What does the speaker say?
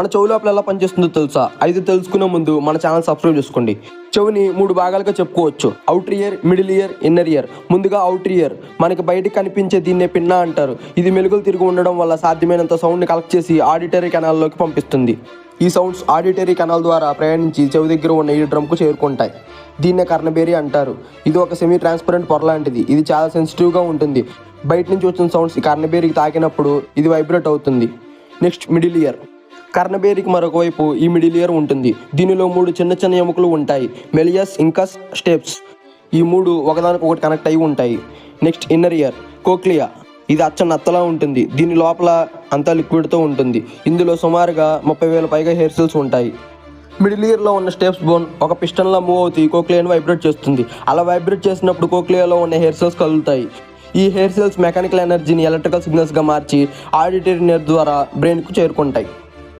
మన చెవు లోపల ఎలా పనిచేస్తుందో తెలుసా? అయితే తెలుసుకునే ముందు మన ఛానల్ సబ్స్క్రైబ్ చేసుకోండి. చెవిని మూడు భాగాలుగా చెప్పుకోవచ్చు. Outer ear middle ear inner ear ముందుగా అవుటర్ ఇయర్ మనకి బయటకు కనిపించే దీన్నే పిన్నా అంటారు. ఇది మెలుగులు తిరిగి ఉండడం వల్ల సాధ్యమైనంత సౌండ్ని కలెక్ట్ చేసి ఆడిటరీ కెనాల్లోకి పంపిస్తుంది. ఈ సౌండ్స్ ఆడిటరీ కెనాల్ ద్వారా ప్రయాణించి చెవి దగ్గర ఉన్న ఈ డ్రమ్కు చేరుకుంటాయి. దీన్నే కర్ణబేరి అంటారు. ఇది ఒక సెమీ ట్రాన్స్పరెంట్ పొర లాంటిది. ఇది చాలా సెన్సిటివ్గా ఉంటుంది. బయట నుంచి వచ్చిన సౌండ్స్ ఈ కర్ణబేరికి తాకినప్పుడు ఇది వైబ్రేట్ అవుతుంది. నెక్స్ట్ మిడిల్ ఇయర్ కర్ణబేరికి మరొకవైపు ఈ మిడిల్ ఇయర్ ఉంటుంది. దీనిలో మూడు చిన్న చిన్న ఎముకలు ఉంటాయి. మెలియస్ ఇంకస్ స్టెప్స్ ఈ మూడు ఒకదానికి ఒకటి కనెక్ట్ అయి ఉంటాయి. Next inner ear cochlea. ఇది అచ్చ నత్తలా ఉంటుంది. దీని లోపల అంతా లిక్విడ్తో ఉంటుంది. ఇందులో సుమారుగా ముప్పై వేల పైగా హెయిర్ సెల్స్ ఉంటాయి. మిడిల్ ఇయర్లో ఉన్న స్టెప్స్ బోన్ ఒక పిస్టన్లా మూవ్ అవుతూ కోక్లియాను వైబ్రేట్ చేస్తుంది. అలా వైబ్రేట్ చేసినప్పుడు కోక్లియాలో ఉన్న హెయిర్ సెల్స్ కలుగుతాయి ఈ హెయిర్ సెల్స్ మెకానికల్ ఎనర్జీని ఎలక్ట్రికల్ సిగ్నల్స్గా మార్చి ఆడిటరీ నెర్ ద్వారా బ్రెయిన్కు చేరుకుంటాయి.